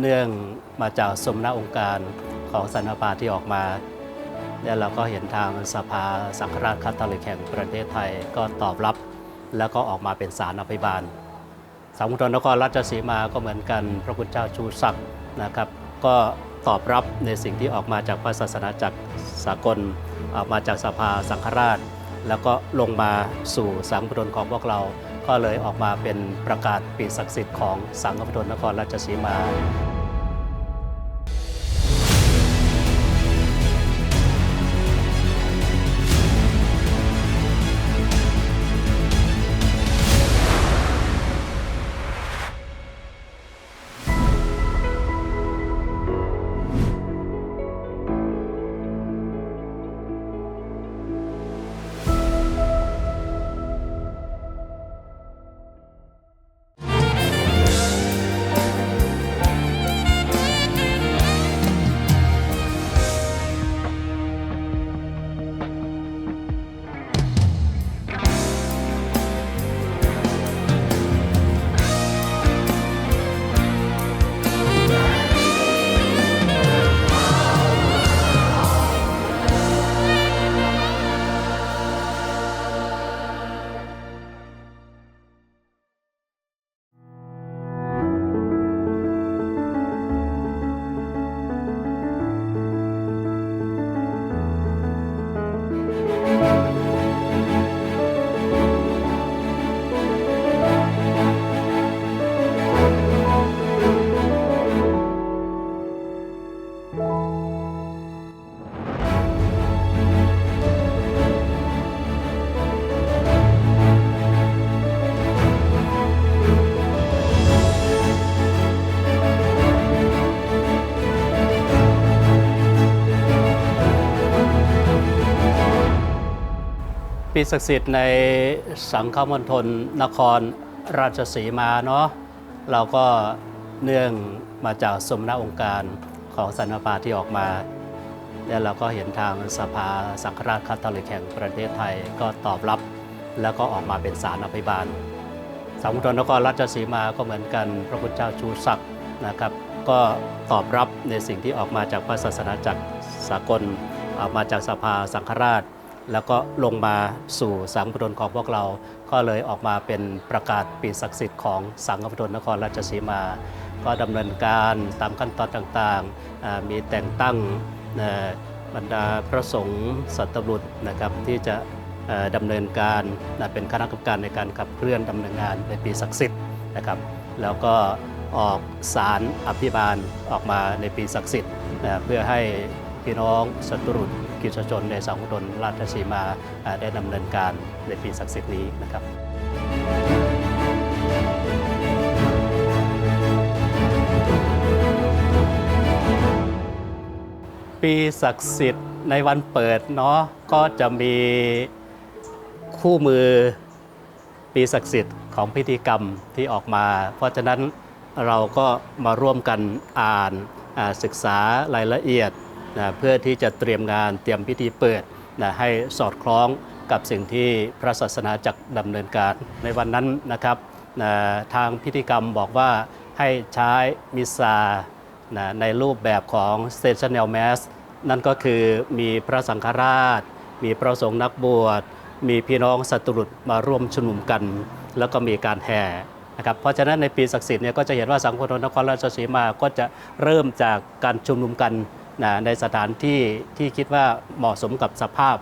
เนื่องมาจากสมณองค์การของสันนปาที่ออกมาแล้วเราก็เห็นทางสภาสังฆราชคาทอลิกแห่งประเทศไทยก็ตอบรับ แล้วก็ออกมาเป็นสารอภิบาลสังคมนครราชสีมาก็เหมือนกันพระคุณเจ้าชูศักดิ์นะครับ ก็ตอบรับในสิ่งที่ออกมาจากพระศาสนาจักรสากล ออกมาจากสภาสังฆราช แล้วก็ลงมาสู่สังคมของพวกเรา ก็เลยออกมาเป็นประกาศปีศักดิ์สิทธิ์ของสังฆปทนนครราชสีมา ปีศักดิ์สิทธิ์ในสังฆมณฑลนครราชสีมาเนาะเราก็เนื่องมาจากสมณองค์การของสันนปาที่ออกมา แล้วเราก็เห็นทางสภาสังฆราชคาทอลิกแห่งประเทศไทยก็ตอบรับ แล้วก็ออกมาเป็นสารอภิบาลสังคมณฑลนครราชสีมาก็เหมือนกันพระพุทธเจ้าชูศักดิ์นะครับก็ตอบรับในสิ่งที่ออกมาจากพระศาสนาจักรสากลออกมาจากสภาสังฆราช แล้วก็ลงมาสู่สังคมของพวกเรา ก็เลยออกมาเป็นประกาศปีศักดิ์สิทธิ์ของสังคมนครราชสีมา ก็ดำเนินการตามขั้นตอนต่างๆ มีแต่งตั้งบรรดาพระสงฆ์สัตบุตรนะครับที่จะดำเนินการเป็นคณะกรรมการในการขับเคลื่อนดำเนินงานในปีศักดิ์สิทธิ์นะครับ แล้วก็ออกสารอภิบาลออกมาในปีศักดิ์สิทธิ์เพื่อให้พี่น้องสัตรุษ กิจชนในสังคมราชสีมาได้ดำเนินการในปีศักดิ์สิทธิ์นี้นะครับปีศักดิ์สิทธิ์ในวันเปิดเนาะก็จะมีคู่มือปีศักดิ์สิทธิ์ของพิธีกรรมที่ออกมา เพราะฉะนั้นเราก็มาร่วมกันอ่านศึกษารายละเอียด นะเพื่อที่จะเตรียมงานเตรียมพิธีเปิดนะให้สอดคล้องกับสิ่งที่พระศาสนาจักดำเนินการในวันนั้นนะครับนะทางพิธีกรรมบอกว่าให้ใช้มิสซานะในรูปแบบของ Stational Mass นั่นก็คือมีพระสังฆราช มีพระสงฆ์นักบวช มีพี่น้องสัตรุษมาร่วมชุมนุมกัน แล้วก็มีการแห่นะครับเพราะฉะนั้นในปีศักดิ์สิทธิ์เนี่ยก็จะเห็นว่าสังคมนครราชสีมาก็จะเริ่มจากการชุมนุมกัน นะในสถานที่ที่คิดว่าเหมาะสมกับสภาพ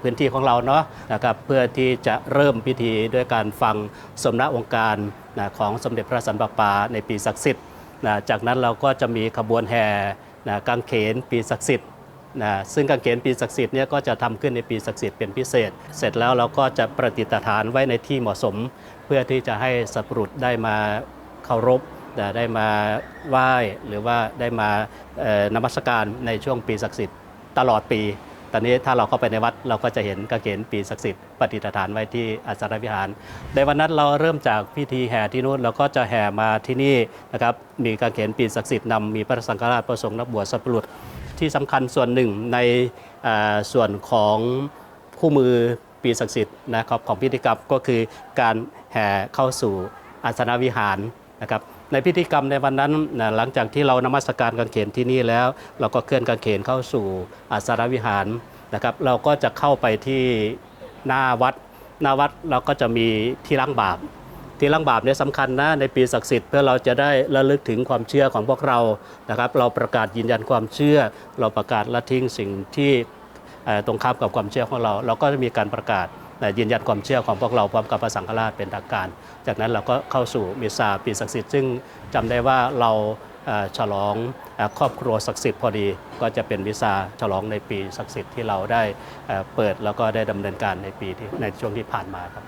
พื้นที่ของเราเนาะนะครับเพื่อที่จะเริ่มพิธีด้วยการฟังสมณองค์การนะของสมเด็จพระสันตะปาในปีศักดิ์สิทธิ์นะจากนั้นเราก็จะมีขบวนแห่นะกางเขนปีศักดิ์สิทธิ์นะซึ่งกางเขนปีศักดิ์สิทธิ์เนี่ยก็จะทำขึ้นในปีศักดิ์สิทธิ์เป็นพิเศษ เสร็จแล้วเราก็จะประดิษฐานไว้ในที่เหมาะสม เพื่อที่จะให้สัตว์ปรุษได้มาเคารพ ได้มาไหว้หรือว่าได้มานมัสการในช่วงปีศักดิ์สิทธิ์ตลอดปี ตอนนี้ถ้าเราเข้าไปในวัดเราก็จะเห็นกางเขนปีศักดิ์สิทธิ์ปฏิฐานไว้ที่อาสาวิหาร ในวันนั้นเราเริ่มจากพิธีแห่ที่นู้นเราก็จะแห่มาที่นี่นะครับ มีกางเขนปีศักดิ์สิทธิ์นำมีพระสังฆราชประสงค์นักบวชสัพพรุษที่สำคัญส่วนหนึ่งในส่วนของคู่มือปีศักดิ์สิทธิ์นะครับของพิธีกรรมก็คือการแห่เข้าสู่อาสนวิหารนะครับ ในพิธีกรรมในวันนั้นนะหลังจากที่เรานมัสการกางเขนที่นี่แล้ว เราก็เคลื่อนกางเขนเข้าสู่อาสารวิหารนะครับ เราก็จะเข้าไปที่หน้าวัด หน้าวัดเราก็จะมีที่ล้างบาปที่ล้างบาปเนี่ยสำคัญนะในปีศักดิ์สิทธิ์เพื่อเราจะได้ระลึกถึงความเชื่อของพวกเรานะครับ เราประกาศยืนยันความเชื่อ เราประกาศละทิ้งสิ่งที่ตรงข้ามกับความเชื่อของเรา เราก็จะมีการประกาศ ยืนยันความเชื่อของพวกเราพร้อมกับพระสังฆราชเป็นทางการ จากนั้นเราก็เข้าสู่มิสซาปีศักดิ์สิทธิ์ซึ่งจำได้ว่าเราฉลองครอบครัวศักดิ์สิทธิ์พอดี ก็จะเป็นมิสซาฉลองในปีศักดิ์สิทธิ์ที่เราได้เปิดแล้วก็ได้ดำเนินการในปีที่ในช่วงที่ผ่านมาครับ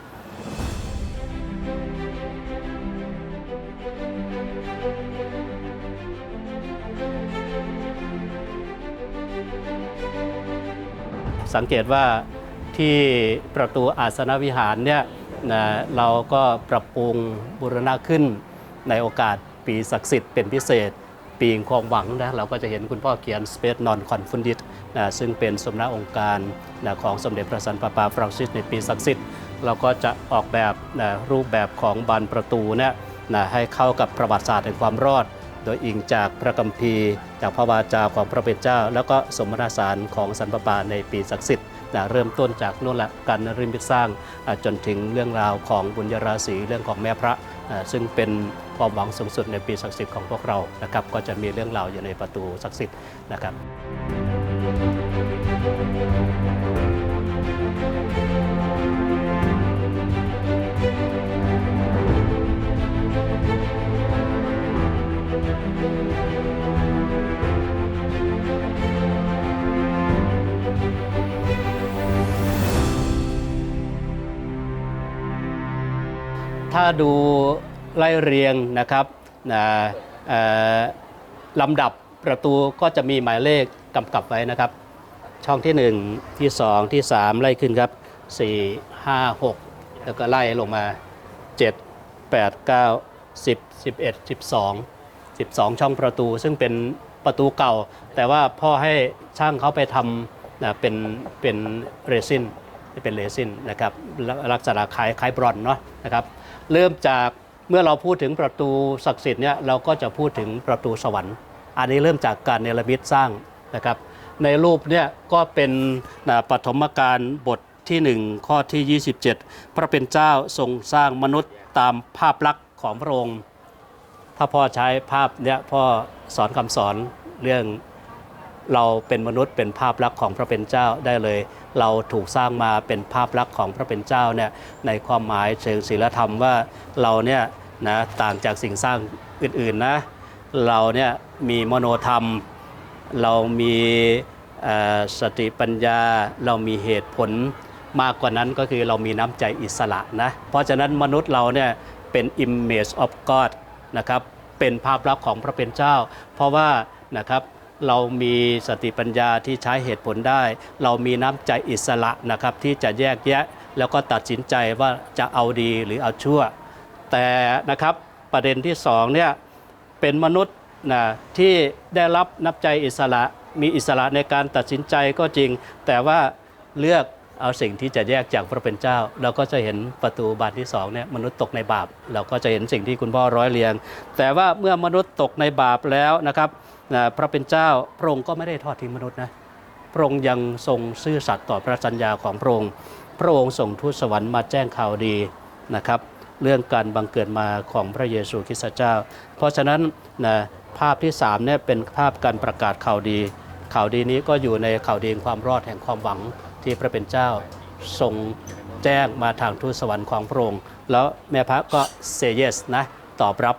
สังเกตว่า ที่ประตูอาสนวิหารเนี่ยนะเราก็ปรับปรุงบูรณะขึ้นในโอกาสปีศักดิ์สิทธิ์เป็นพิเศษ ปีงความหวังนะเราก็จะเห็นคุณพ่อเขียน Space Non Confunded นะซึ่งเป็นสมณองค์การนะของสมเด็จพระสันตะปาปาฟรังซิสในปีศักดิ์สิทธิ์เราก็จะออกแบบนะรูปแบบของบานประตูเนี่ยนะให้เข้ากับประวัติศาสตร์แห่งความรอด โดยอิงจากพระคัมภีร์ จากพระวาจาของพระเป็นเจ้า แล้วก็สมณสารของสันปะปาในปีศักดิ์สิทธิ์ นะเริ่มต้นจากโน่นแหละการริมิสร้างจนถึงเรื่องราวของบุญญราศีเรื่องของแม่พระซึ่งเป็นความหวังสูงสุดในปีศักดิ์สิทธิ์ของพวกเรานะครับก็จะมีเรื่องราวอยู่ในประตูศักดิ์สิทธิ์นะครับาดูไล่เรียงนะครับนะลำดับประตูก็จะมีหมายเลขกำกับไว้นะครับ ช่องที่ 1 ที่ 2 ที่ 3 ไล่ขึ้นครับ 4 5 6 แล้วก็ไล่ลงมา 7 8 9 10 11 12 12 ช่องประตูซึ่งเป็นประตูเก่า แต่ว่าพ่อให้ช่างเขาไปทำนะเป็นเป็นเรซินเป็นเรซินนะครับลักษณะคล้ายคล้ายบรอนซ์เนาะนะครับ เริ่มจากเมื่อเราพูดถึงประตูศักดิ์สิทธิ์เนี่ยเราก็จะพูดถึงประตูสวรรค์ อันนี้เริ่มจากการเนรมิตสร้างนะครับ ในรูปเนี่ยก็เป็นนะปฐมกาลบทที่ 1 ข้อที่ 27 พระเป็นเจ้าทรงสร้างมนุษย์ตามภาพลักษณ์ของพระองค์ ถ้าพ่อใช้ภาพเนี่ยพ่อสอนคำสอนเรื่อง เราเป็นมนุษย์เป็นภาพลักษณ์ของพระเป็นเจ้าได้เลย เราถูกสร้างมาเป็นภาพลักษณ์ของพระเป็นเจ้าเนี่ยในความหมายเชิงศีลธรรมว่าเราเนี่ยนะต่างจากสิ่งสร้างอื่นๆนะเราเนี่ยมีมโนธรรม เรามีสติปัญญา เรามีเหตุผลมากกว่านั้นก็คือเรามีน้ำใจอิสระนะเพราะฉะนั้นมนุษย์เราเนี่ยเป็น image of God นะครับเป็นภาพลักษณ์ของพระเป็นเจ้า เพราะว่านะครับ เรามีสติปัญญาที่ใช้เหตุผลได้ เรามีน้ำใจอิสระนะครับที่จะแยกแยะ แล้วก็ตัดสินใจว่าจะเอาดีหรือเอาชั่ว แต่นะครับประเด็นที่สองเนี่ยเป็นมนุษย์นะที่ได้รับนับใจอิสระมีอิสระในการตัดสินใจก็จริง แต่ว่าเลือกเอาสิ่งที่จะแยกจากพระเป็นเจ้า เราก็จะเห็นประตูบานที่สองเนี่ยมนุษย์ตกในบาป เราก็จะเห็นสิ่งที่คุณพ่อร้อยเรียง แต่ว่าเมื่อมนุษย์ตกในบาปแล้วนะครับ นะพระเป็นเจ้าพระองค์ก็ไม่ได้ทอดทิ้งมนุษย์นะพระองค์ยังทรงซื่อสัตย์ต่อพระสัญญาของพระองค์ พระองค์ส่งทูตสวรรค์มาแจ้งข่าวดีนะครับ เรื่องการบังเกิดมาของพระเยซูคริสต์เจ้า เพราะฉะนั้นนะภาพที่3เนี่ยเป็นภาพการประกาศข่าวดี ข่าวดีนี้ก็อยู่ในข่าวดีความรอดแห่งความหวังที่พระเป็นเจ้าทรงแจ้งมาทางทูตสวรรค์ของพระองค์ แล้วแม่พระก็เซเยสนะตอบรับ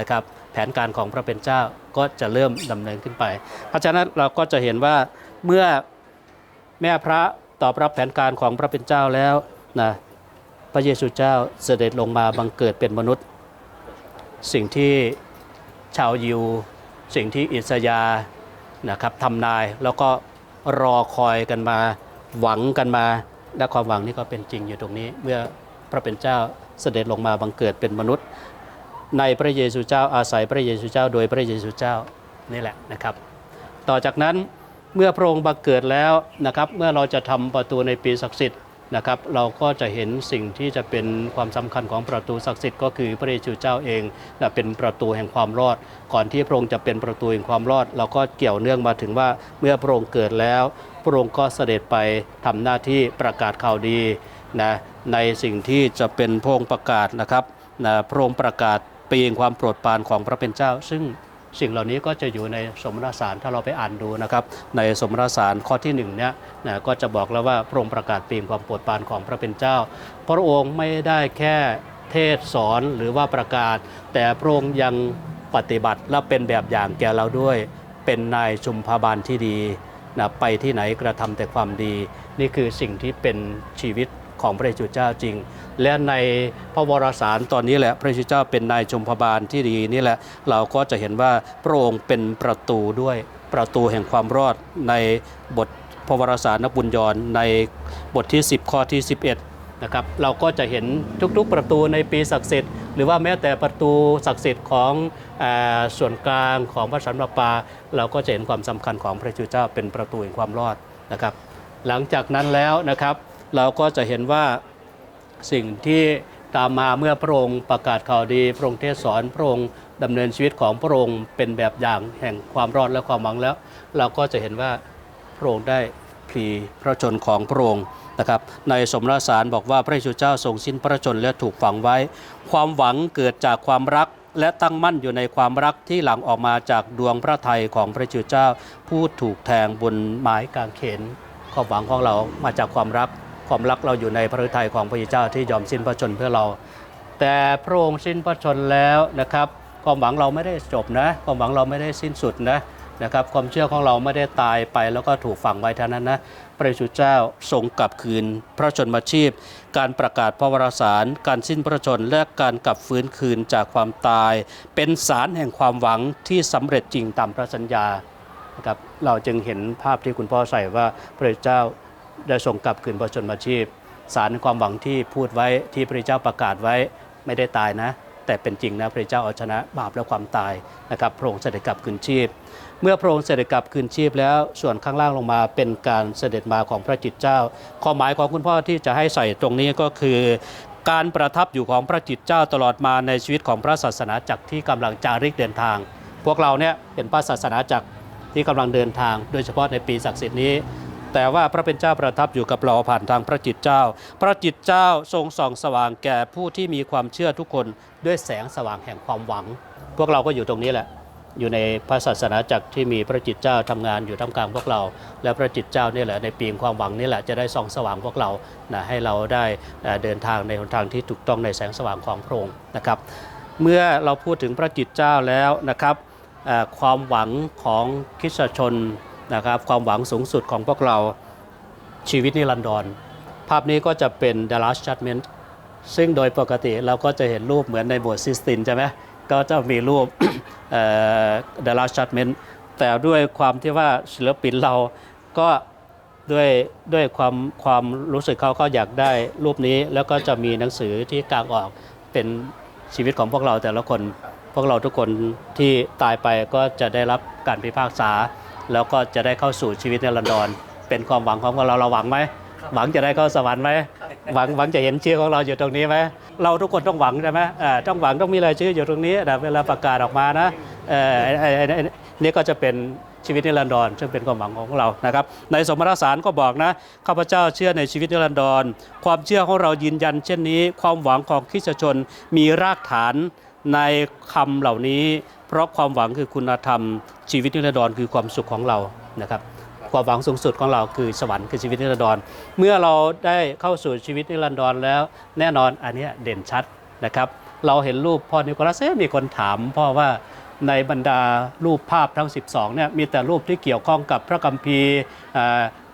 นะครับ ผนการของพระเป็นเจ้าก็จะเริ่มดำเนินขึ้นไป เพราะฉะนั้นเราก็จะเห็นว่าเมื่อแม่พระตอบรับแผนการของพระเป็นเจ้าแล้วนะพระเยซูเจ้าเสด็จลงมาบังเกิดเป็นมนุษย์ สิ่งที่ชาวยิว สิ่งที่อิสยานะครับทำนายแล้วก็รอคอยกันมาหวังกันมา และความหวังนี้ก็เป็นจริงอยู่ตรงนี้ เมื่อพระเป็นเจ้าเสด็จลงมาบังเกิดเป็นมนุษย์ ในพระเยซูเจ้าอาศัยพระเยซูเจ้า โดยพระเยซูเจ้านี่แหละนะครับ ต่อจากนั้นเมื่อพระองค์บังเกิดแล้วนะครับเมื่อเราจะทำประตูในปีศักดิ์สิทธิ์นะครับเราก็จะเห็นสิ่งที่จะเป็นความสำคัญของประตูศักดิ์สิทธิ์ก็คือพระเยซูเจ้าเองนะเป็นประตูแห่งความรอด ก่อนที่พระองค์จะเป็นประตูแห่งความรอด เราก็เกี่ยวเนื่องมาถึงว่าเมื่อพระองค์เกิดแล้ว พระองค์ก็เสด็จไปทำหน้าที่ประกาศข่าวดีนะในสิ่งที่จะเป็นพระองค์ประกาศนะครับนะพระองค์ประกาศ ปีแห่งความโปรดปรานของพระเป็นเจ้า ซึ่งสิ่งเหล่านี้ก็จะอยู่ในสมณสารถ้าเราไปอ่านดูนะครับ ในสมณสารข้อที่หนึ่งเนี่ยนะก็จะบอกแล้วว่าพระองค์ประกาศปีแห่งความโปรดปรานของพระเป็นเจ้า พระองค์ไม่ได้แค่เทศสอนหรือว่าประกาศ แต่พระองค์ยังปฏิบัติและเป็นแบบอย่างแก่เราด้วย เป็นนายชุมพาบาลที่ดีนะไปที่ไหนกระทำแต่ความดี นี่คือสิ่งที่เป็นชีวิต ของพระเยซูเจ้าจริง และในพระวรสารตอนนี้แหละพระเยซูเจ้าเป็นนายชมพบาลที่ดีนี่แหละเราก็จะเห็นว่าพระองค์เป็นประตูด้วยประตูแห่งความรอดในบทพระวรสารนบุญยรในบทที่ 10 ข้อที่ 11นะครับเราก็จะเห็นทุกๆประตูในปีศักดิ์สิทธิ์หรือว่าแม้แต่ประตูศักดิ์สิทธิ์ของอส่วนกลางของพระสันตะปา เราก็จะเห็นความสำคัญของพระเยซูเจ้าเป็นประตูแห่งความรอดนะครับ หลังจากนั้นแล้วนะครับ เราก็จะเห็นว่าสิ่งที่ตามมาเมื่อพระองค์ประกาศข่าวดี พระองค์เทศสอนพระองค์ดำเนินชีวิตของพระองค์เป็นแบบอย่างแห่งความรอดและความหวังแล้ว เราก็จะเห็นว่าพระองค์ได้พลีพระชนของพระองค์นะครับในสมรสารบอกว่าพระเยซูเจ้าทรงสิ้นพระชนและถูกฝังไว้ ความหวังเกิดจากความรักและตั้งมั่นอยู่ในความรักที่หลั่งออกมาจากดวงพระทัยของพระเยซูเจ้า ผู้ถูกแทงบนไม้กางเขนความหวังของเรามาจากความรัก ความรักเราอยู่ในพระทัยของพระเจ้าที่ยอมสิ้นพระชนเพื่อเรา แต่พระองค์สิ้นพระชนแล้วนะครับความหวังเราไม่ได้จบนะความหวังเราไม่ได้สิ้นสุดนะนะครับความเชื่อของเราไม่ได้ตายไปแล้วก็ถูกฝังไว้เท่านั้นนะพระเยซูเจ้าทรงกลับคืน พระชนมาชีพ การประกาศพระวรสาร การสิ้นพระชนและการกลับฟื้นคืนจากความตาย เป็นสารแห่งความหวังที่สำเร็จจริงตามพระสัญญานะครับเราจึงเห็นภาพที่คุณพ่อใส่ว่าพระเจ้า ได้ทรงกลับคืนพระชนมาชีพ สารความหวังที่พูดไว้ที่พระเจ้าประกาศไว้ไม่ได้ตายนะ แต่เป็นจริงนะพระเจ้าเอาชนะบาปและความตายนะครับพระองค์เสด็จกลับคืนชีพ เมื่อพระองค์เสด็จกลับคืนชีพแล้วส่วนข้างล่างลงมาเป็นการเสด็จมาของพระจิตเจ้าความหมายของคุณพ่อที่จะให้ใส่ตรงนี้ก็คือการประทับอยู่ของพระจิตเจ้าตลอดมาในชีวิตของพระศาสนาจักรที่กำลังจาริกเดินทาง พวกเราเนี่ยเป็นพระศาสนาจักรที่กำลังเดินทาง โดยเฉพาะในปีศักดิ์สิทธิ์นี้ แต่ว่าพระเป็นเจ้าประทับอยู่กับเราผ่านทางพระจิตเจ้า พระจิตเจ้าทรงส่องสว่างแก่ผู้ที่มีความเชื่อทุกคนด้วยแสงสว่างแห่งความหวัง พวกเราก็อยู่ตรงนี้แหละ อยู่ในพระศาสนาจักรที่มีพระจิตเจ้าทำงานอยู่ท่ามกลางพวกเรา และพระจิตเจ้านี่แหละในปีงความหวังนี่แหละจะได้ส่องสว่างพวกเรานะให้เราได้เดินทางในหนทางที่ถูกต้องในแสงสว่างของพระองค์นะครับเมื่อเราพูดถึงพระจิตเจ้าแล้วนะครับความหวังของคริสชน นะครับความหวังสูงสุดของพวกเราชีวิตนิรันดร ภาพนี้ก็จะเป็น The Last Judgment ซึ่งโดยปกติเราก็จะเห็นรูปเหมือนในโบสถ์ซิสตินใช่ไหมก็จะมีรูป The Last Judgment แต่ด้วยความที่ว่าศิลปินเราก็ด้วยด้วยความความรู้สึกเขาเขาอยากได้รูปนี้แล้วก็จะมีหนังสือที่กางออกเป็นชีวิตของพวกเราแต่ละคน พวกเราทุกคนที่ตายไปก็จะได้รับการพิพากษา แล้วก็จะได้เข้าสู่ชีวิตนิรันดรเป็นความหวังของพวกเราเราหวังไหมหวังจะได้เข้าสวรรค์ไหมหวังหวังจะเห็นชื่อของเราอยู่ตรงนี้ไหมเราทุกคนต้องหวังใช่ไหมอ่าต้องหวังต้องมีรายชื่ออยู่ตรงนี้นะเวลาประกาศออกมานะเอ่อไอ้ไอ้ไอ้ไอ้นี่ก็จะเป็นชีวิตนิรันดรซึ่งเป็นความหวังของเรานะครับในสมรสารก็บอกนะข้าพเจ้าเชื่อในชีวิตนิรันดร ความเชื่อของเรายืนยัน เช่นนี้ ความหวังของคริสตชนมีรากฐานในคำเหล่านี้ เพราะความหวังคือคุณธรรมชีวิตนิรันดรคือความสุขของเรานะครับความหวังสูงสุดของเราคือสวรรค์คือชีวิตนิรันดรเมื่อเราได้เข้าสู่ชีวิตนิรันดรแล้ว แน่นอนอันนี้เด่นชัดนะครับเราเห็นรูปพ่อนิโคลัสเมีคนถามพ่อว่าในบรรดารูปภาพทั้ง 12เนี่ยมีแต่รูปที่เกี่ยวข้องกับพระคัมภีร์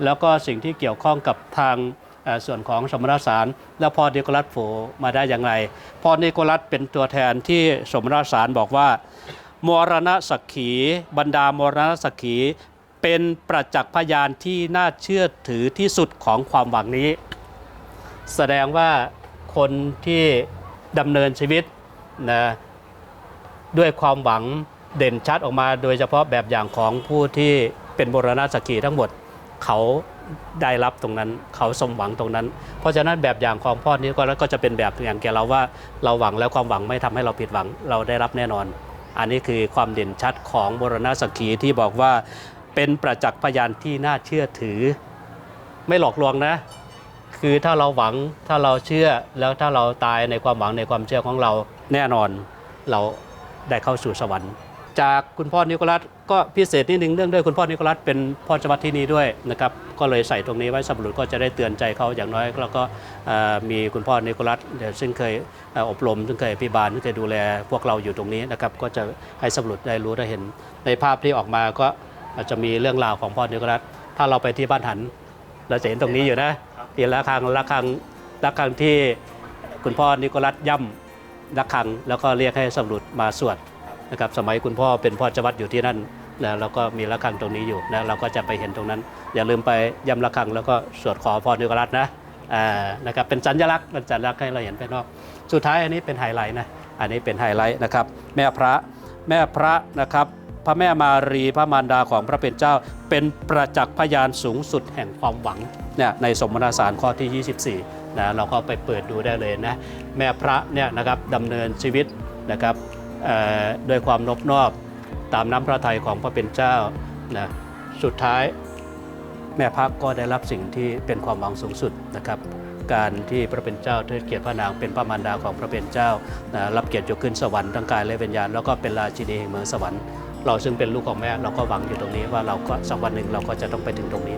แล้วก็สิ่งที่เกี่ยวข้องกับทางส่วนของสมณสาร แล้วพอนิโคลัสโผล่มาได้อย่างไรพอนิโคลัสเป็นตัวแทนที่สมณสารบอกว่า มรณะสักขีบรรดามรณะสักขี เป็นประจักษ์พยานที่น่าเชื่อถือที่สุดของความหวังนี้ แสดงว่าคนที่ดำเนินชีวิตนะด้วยความหวังเด่นชัดออกมา โดยเฉพาะแบบอย่างของผู้ที่เป็นบรณะสักขีทั้งหมดเขาได้รับตรงนั้นเขาสมหวังตรงนั้น เพราะฉะนั้นแบบอย่างของพ่อนี้ก็แล้วก็จะเป็นแบบอย่างแกเราว่าเราหวังแล้วความหวังไม่ทำให้เราผิดหวังเราได้รับแน่นอน อันนี้คือความเด่นชัดของบรณสักขีที่บอกว่าเป็นประจักษ์พยานที่น่าเชื่อถือ ไม่หลอกลวงนะ คือถ้าเราหวังถ้าเราเชื่อแล้วถ้าเราตายในความหวังในความเชื่อของเราแน่นอนเราได้เข้าสู่สวรรค์ จากคุณพ่อนิโคลัสก็พิเศษนิดนึงเนื่องด้วยคุณพ่อนิโคลัสเป็นพ่อจังหวัดที่นี่ด้วยนะครับก็เลยใส่ตรงนี้ไว้สำหรับก็จะได้เตือนใจเขาอย่างน้อยแล้วก็มีคุณพ่อนิโคลัสเดี๋ยวซึ่งเคยอบรมซึ่งเคยอภิบาลซึ่งเคยดูแลพวกเราอยู่ตรงนี้นะครับก็จะให้สำรวจได้รู้ได้เห็น ในภาพที่ออกมาก็อาจจะมีเรื่องราวของพ่อนิโคลัสถ้าเราไปที่บ้านหัน เราจะเห็นตรงนี้อยู่นะทีละครังละครังละครังที่คุณพ่อนิโคลัสย่ำละครังแล้วก็เรียกให้สำรุดมาสวด นะครับสมัยคุณพ่อเป็นพ่อจวัดอยู่ที่นั่นนะแล้วก็มีละครังตรงนี้อยู่นะเราก็จะไปเห็นตรงนั้น อย่าลืมไปย่ำละครังแล้วก็สวดขอพ่อนิโคลัสนะอ่านะครับเป็นสัญลักษณ์เป็นสัญลักษณ์ให้เราเห็นภายนอก สุดท้ายอันนี้เป็นไฮไลท์นะอันนี้เป็นไฮไลท์นะครับแม่พระแม่พระนะครับพระแม่มารีพระมารดาของพระเป็นเจ้า เป็นประจักษ์พยานสูงสุดแห่งความหวังเนี่ยในสมณสารข้อที่ 24นะเราก็ไปเปิดดูได้เลยนะแม่พระเนี่ยนะครับดำเนินชีวิตนะครับ ด้วยความนอบนอบตามน้ำพระทัยของพระเป็นเจ้านะสุดท้ายแม่พักก็ได้รับสิ่งที่เป็นความหวังสูงสุดนะครับ การที่พระเป็นเจ้าเทิดเกียรติพระนางเป็นพระมารดาของพระเป็นเจ้านะรับเกียรติยกขึ้นสวรรค์ทั้งกายและวิญญาณแล้วก็เป็นราชินีแห่งเมืองสวรรค์เราซึ่งเป็นลูกของแม่เราก็หวังอยู่ตรงนี้ว่าเราก็สักวันหนึ่งเราก็จะต้องไปถึงตรงนี้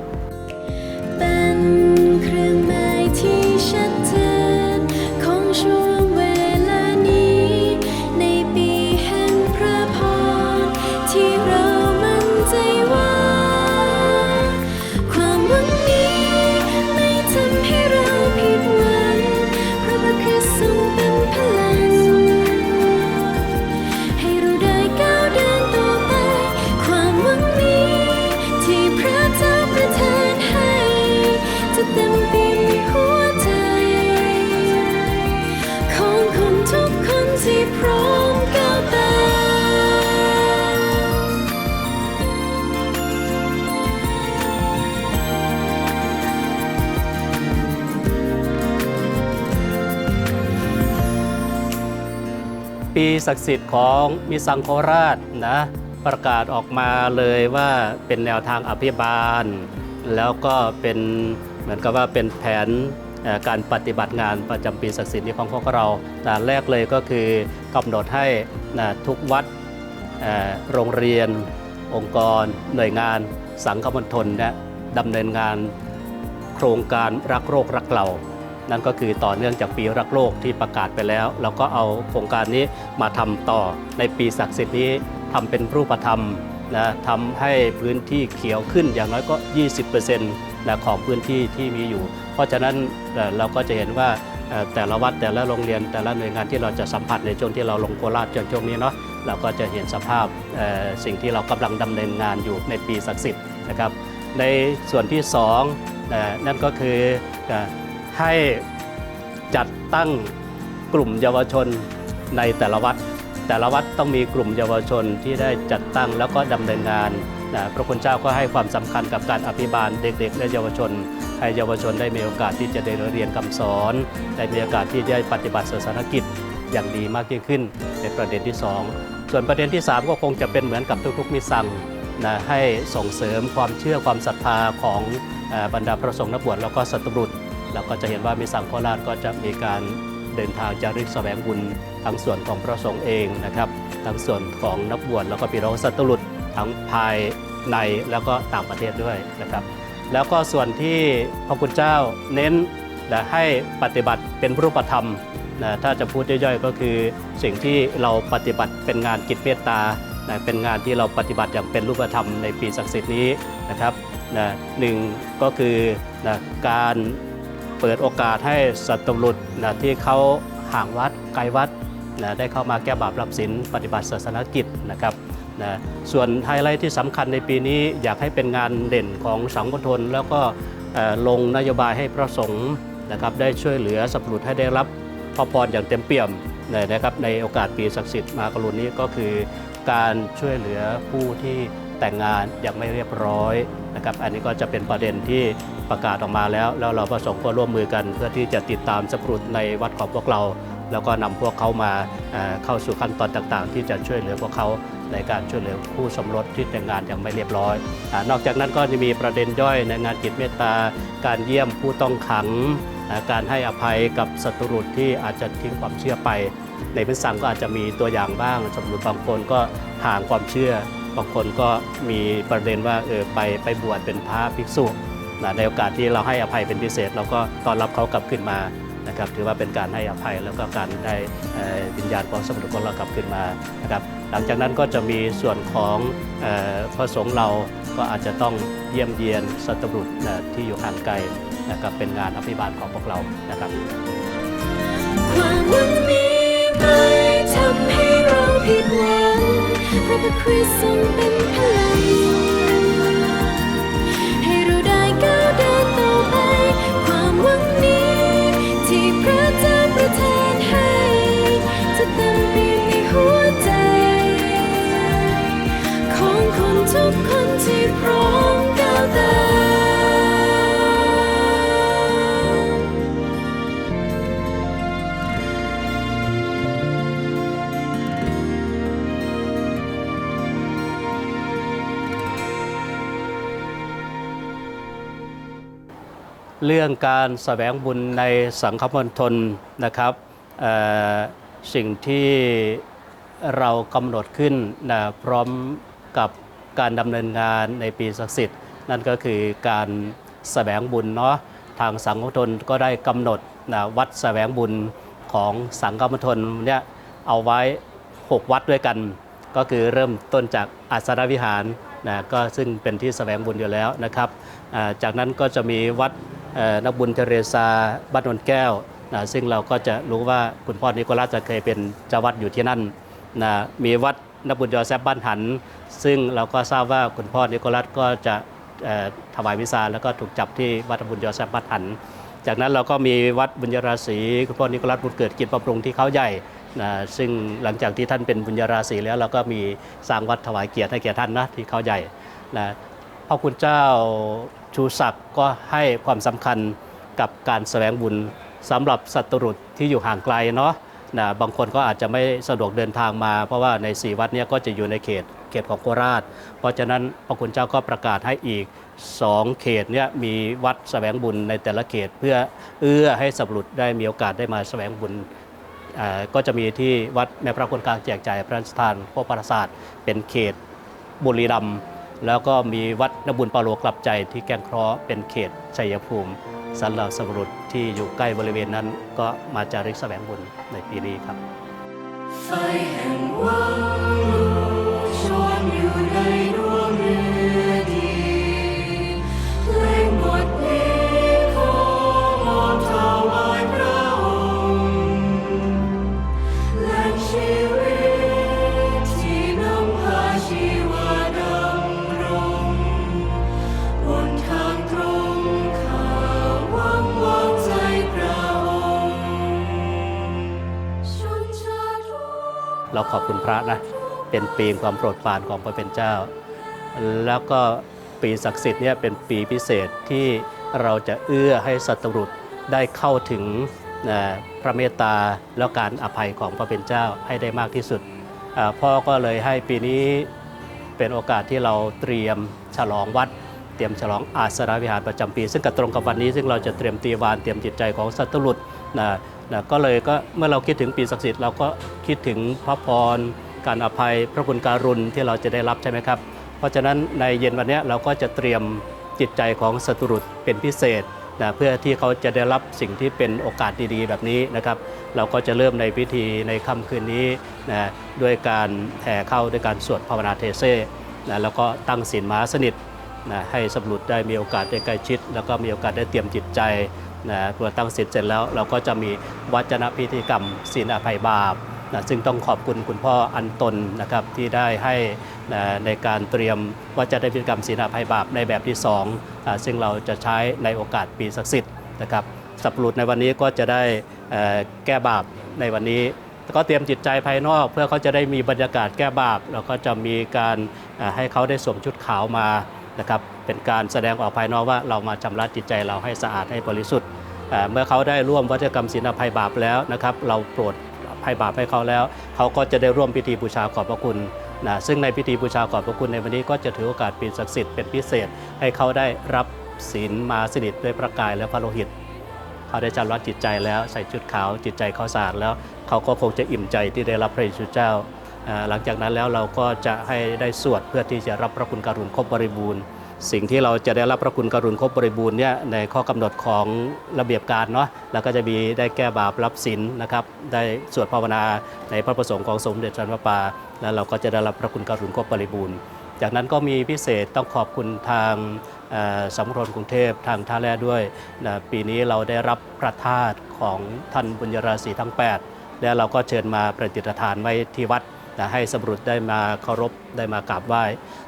ปีศักดิ์สิทธิ์ของมิสังโคราชนะประกาศออกมาเลยว่าเป็นแนวทางอภิบาล แล้วก็เป็นเหมือนกับว่าเป็นแผนการปฏิบัติงานประจำปีศักดิ์สิทธิ์นี้ของพวกเราแต่แรกเลยก็คือกำหนดให้ทุกวัดโรงเรียน องค์กร หน่วยงาน สังคมณฑลนี่ยดำเนินงานโครงการรักโรครักเรา นั่นก็คือต่อเนื่องจากปีรักโลกที่ประกาศไปแล้ว เราก็เอาโครงการนี้มาทำต่อในปีศักดิ์สิทธิ์นี้ทำเป็นรูปธรรมนะทำให้พื้นที่เขียวขึ้นอย่างน้อยก็ 20%นะของพื้นที่ที่มีอยู่ เพราะฉะนั้นเราก็จะเห็นว่าแต่ละวัดแต่ละโรงเรียนแต่ละหน่วยงานที่เราจะสัมผัสในช่วงที่เราลงโคราชจนช่วงนี้เนาะเราก็จะเห็นสภาพสิ่งที่เรากำลังดำเนินงานอยู่ในปีศักดิ์สิทธิ์นะครับในส่วนที่สองนั่นก็คือ ให้จัดตั้งกลุ่มเยาวชนในแต่ละวัด แต่ละวัดต้องมีกลุ่มเยาวชนที่ได้จัดตั้งแล้วก็ดำเนินงานนะพระคุณเจ้าก็ให้ความสำคัญกับการอภิบาลเด็ก ๆ และเยาวชน ให้เยาวชนได้มีโอกาสที่จะได้เรียนคำสอนได้มีโอกาสที่จะได้ปฏิบัติศาสนกิจอย่างดีมากยิ่งขึ้นเป็นประเด็นที่สองส่วนประเด็นที่สามก็คงจะเป็นเหมือนกับทุกๆมิสซังนะให้ส่งเสริมความเชื่อความศรัทธาของบรรดาพระสงฆ์นักบวชแล้วก็สัตบุรุษ แล้วก็จะเห็นว่ามีสังโคราชก็จะมีการเดินทางจาริกแสวงบุญทั้งส่วนของพระสงฆ์เองนะครับ ทั้งส่วนของนักบวชแล้วก็พี่น้องสัตบุรุษทั้งภายในแล้วก็ต่างประเทศด้วยนะครับ แล้วก็ส่วนที่พระคุณเจ้าเน้นนะให้ปฏิบัติเป็นรูปธรรมนะถ้าจะพูดย่อยๆก็คือสิ่งที่เราปฏิบัติเป็นงานกิจเมตตานะเป็นงานที่เราปฏิบัติอย่างเป็นรูปธรรมในปีศักดิ์สิทธิ์นี้นะครับนะหนึ่งก็คือนะการ เปิดโอกาสให้สัตว์รุษนะที่เขาห่างวัดไกลวัดนะได้เข้ามาแก้บาปรับศีลปฏิบัติศาสนกิจนะครับนะส่วนไฮไลท์ที่สำคัญในปีนี้อยากให้เป็นงานเด่นของสังคมทน แล้วก็ลงนโยบายให้พระสงฆ์นะครับได้ช่วยเหลือสับปรุษให้ได้รับพระพรอย่างเต็มเปี่ยมนะครับในโอกาสปีศักดิ์สิทธิ์มากรุณนี้ก็คือการช่วยเหลือผู้ที่แต่งงานยังไม่เรียบร้อย นะครับอันนี้ก็จะเป็นประเด็นที่ประกาศออกมาแล้ว แล้วเราประสงค์ก็ร่วมมือกันเพื่อที่จะติดตามสปรุตในวัดของพวกเรา แล้วก็นำพวกเขามาเข้าสู่ขั้นตอนต่างๆ ที่จะช่วยเหลือพวกเขาในการช่วยเหลือคู่สมรสที่แต่งงานยังไม่เรียบร้อยอนอกจากนั้นก็จะมีประเด็นย่อยในงานจิตเมตตา การเยี่ยมผู้ต้องขัง การให้อภัยกับศัตรูที่อาจจะทิ้งความเชื่อไป ในพิสังก็อาจจะมีตัวอย่างบ้างสมมติบางคนก็ห่างความเชื่อ บางคนก็มีประเด็นว่าเออไปไปบวชเป็นพระภิกษุนะในโอกาสที่เราให้อภัยเป็นพิเศษ เราก็ต้อนรับเขากลับขึ้นมานะครับถือว่าเป็นการให้อภัยแล้วก็การได้วิญญาณของสมุทรของเรากลับขึ้นมานะครับหลังจากนั้นก็จะมีส่วนของพระสงฆ์เราก็อาจจะต้องเยี่ยมเยียนสัตบุรุษนะที่อยู่ห่างไกลนะครับเป็นงานอภิบาลของพวกเรานะครับความหวังนี้ไม่ทำให้เราผิดหวัง พราะพระคริสต์ทรงเป็นพลัง เรื่องการแสวงบุญในสังคมณฑลนะครับสิ่งที่เรากำหนดขึ้นนะพร้อมกับการดำเนินงานในปีศักดิ์สิทธิ์ นั่นก็คือการแสวงบุญเนาะทางสังคมณฑลก็ได้กำหนดนะวัดแสวงบุญของสังคมณฑลเนี่ยเอาไว้ 6 วัดด้วยกัน ก็คือเริ่มต้นจากอาสนวิหารนะก็ซึ่งเป็นที่แสวงบุญอยู่แล้วนะครับ จากนั้นก็จะมีวัด นักบุญเทเรซาบ้านนนแก้วนะซึ่งเราก็จะรู้ว่าคุณพ่อนิโคลัสจะเคยเป็นเจ้าวัดอยู่ที่นั่นนะมีวัดนักบุญยอแซฟบ้านหัน ซึ่งเราก็ทราบว่าคุณพ่อนิโคลัสก็จะถวายวิสาแล้วก็ถูกจับที่วัดนักบุญยอแซฟบ้านหัน จากนั้นเราก็มีวัดบุญยราศีคุณพ่อนิโคลัสบุญเกิดกิจบำรุงที่เขาใหญ่นะซึ่งหลังจากที่ท่านเป็นบุญยราศีแล้วเราก็มีสร้างวัดถวายเกียรติให้แก่ท่านนะที่เขาใหญ่นะพระคุณเจ้า ชูศักดิ์ก็ให้ความสำคัญกับการแสวงบุญสำหรับสัตว์รุษที่อยู่ห่างไกลเนาะนะบางคนก็อาจจะไม่สะดวกเดินทางมา เพราะว่าในสี่วัดนี้ก็จะอยู่ในเขตเขตของโคราช เพราะฉะนั้นพระคุณเจ้าก็ประกาศให้อีก 2 เขตเนี่ยมีวัดแสวงบุญในแต่ละเขตเพื่อเอื้อให้สับรุษได้มีโอกาสได้มาแสวงบุญก็จะมีที่วัดแม่พระคุณกลางแจกจ่ายพระราชทานพวกปราสาทเป็นเขตบุรีรัมย์ แล้วก็มีวัดนบุญปาโลกลับใจที่แก้งเคราะห์เป็นเขตชัยภูมิสำหรับสับรุษที่อยู่ใกล้บริเวณนั้น ก็มาจาริกแสวงบุญในปีนี้ครับไฟแห่งวัง ขอบคุณพระนะ เป็นปีความโปรดปรานของพระเป็นเจ้า แล้วก็ปีศักดิ์สิทธิ์เนี่ยเป็นปีพิเศษที่เราจะเอื้อให้สัตว์รุษได้เข้าถึงพระเมตตาแล้วการอภัยของพระเป็นเจ้าให้ได้มากที่สุด พ่อก็เลยให้ปีนี้เป็นโอกาสที่เราเตรียมฉลองวัด เตรียมฉลองอาสนะวิหารประจำปี ซึ่งก็ตรงกับวันนี้ซึ่งเราจะเตรียมตีวานเตรียมจิตใจของสัตว์รุษนะ นะก็เลยก็เมื่อเราคิดถึงปีศักดิ์สิทธิ์เราก็คิดถึงพระพร การอภัยพระคุณการุณที่เราจะได้รับใช่ไหมครับ เพราะฉะนั้นในเย็นวันนี้เราก็จะเตรียมจิตใจของสตว์รุษเป็นพิเศษนะเพื่อที่เขาจะได้รับสิ่งที่เป็นโอกาสดีๆ แบบนี้นะครับ เราก็จะเริ่มในพิธีในค่ำคืนนี้นะด้วยการแห่เข้าด้วยการสวดภาวนาเทเซนะแล้วก็ตั้งศีลมหาสนิทนะให้สัตว์รุษได้มีโอกาสได้ใกล้ชิด แล้วก็มีโอกาสได้เตรียมจิตใจ นะเมื่อตั้งศีลเสร็จแล้วเราก็จะมีวัจนพิธีกรรมศีลอภัยบาปนะซึ่งต้องขอบคุณคุณพ่ออันตนนะครับที่ได้ให้นะในการเตรียมว่าจะได้พิธีกรรมศีลอภัยบาปในแบบที่2อ่าซึ่งเราจะใช้ในโอกาสปีศักดิ์สิทธิ์นะครับสับปรุษในวันนี้ก็จะได้แก้บาปในวันนี้ก็เตรียมจิตใจภายนอกเพื่อเขาจะได้มีบรรยากาศแก้บาป แล้วก็จะมีการให้เขาได้สวมชุดขาวมานะครับ เป็นการแสดงออกภายนอกว่าเรามาชำระจิตใจเราให้สะอาดให้บริสุทธิ์เมื่อเขาได้ร่วมวัฒกรรมศีลอภัยบาปแล้วนะครับเราโปรดภัยบาปให้เขาแล้ว เขาก็จะได้ร่วมพิธีบูชาขอบพระคุณนะซึ่งในพิธีบูชาขอบพระคุณในวันนี้ก็จะถือโอกาสปีศักดิ์สิทธิ์เป็นพิเศษ ให้เขาได้รับศีลมาสนิทด้วยพระกายและพระโลหิต เขาได้จำรัดจิตใจแล้วใส่ชุดขาวจิตใจเขาสะอาดแล้ว เขาก็คงจะอิ่มใจที่ได้รับพระเยซูเจ้าอ่าหลังจากนั้นแล้วเราก็จะให้ได้สวดเพื่อที่จะรับพระคุณการุณครบบริบูรณ์ สิ่งที่เราจะได้รับพระคุณกรุณครบบริบูรณ์เนี่ยในข้อกำหนดของระเบียบการเนาะแล้วก็จะมีได้แก้บาปรับศีลนะครับได้สวดภาวนาในพระประสงค์ของสมเด็จจันพระปา แล้วเราก็จะได้รับพระคุณกรุณครบบริบูรณ์ จากนั้นก็มีพิเศษต้องขอบคุณทางสำรวจกรุงเทพทางท่าแร่ด้วยนะปีนี้เราได้รับพระธาตุของท่านบุญยราศีทั้ง 8 และเราก็เชิญมาประดิษฐานไว้ที่วัด นะให้สำรุดได้มาเคารพได้มากราบไหว้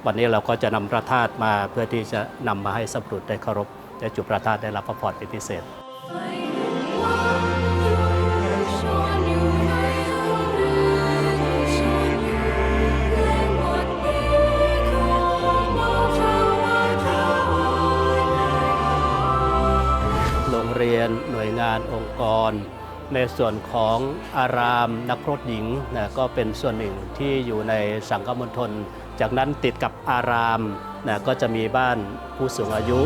วันนี้เราก็จะนำพระธาตุมาเพื่อที่จะนำมาให้สำรุดได้เคารพได้จุดพระธาตุได้รับพระพรเป็นพิเศษโรงเรียนหน่วยงานองค์กร ในส่วนของอารามนักพรตหญิงนะก็เป็นส่วนหนึ่งที่อยู่ในสังคมณฑลจากนั้นติดกับอารามนะก็จะมีบ้านผู้สูงอายุ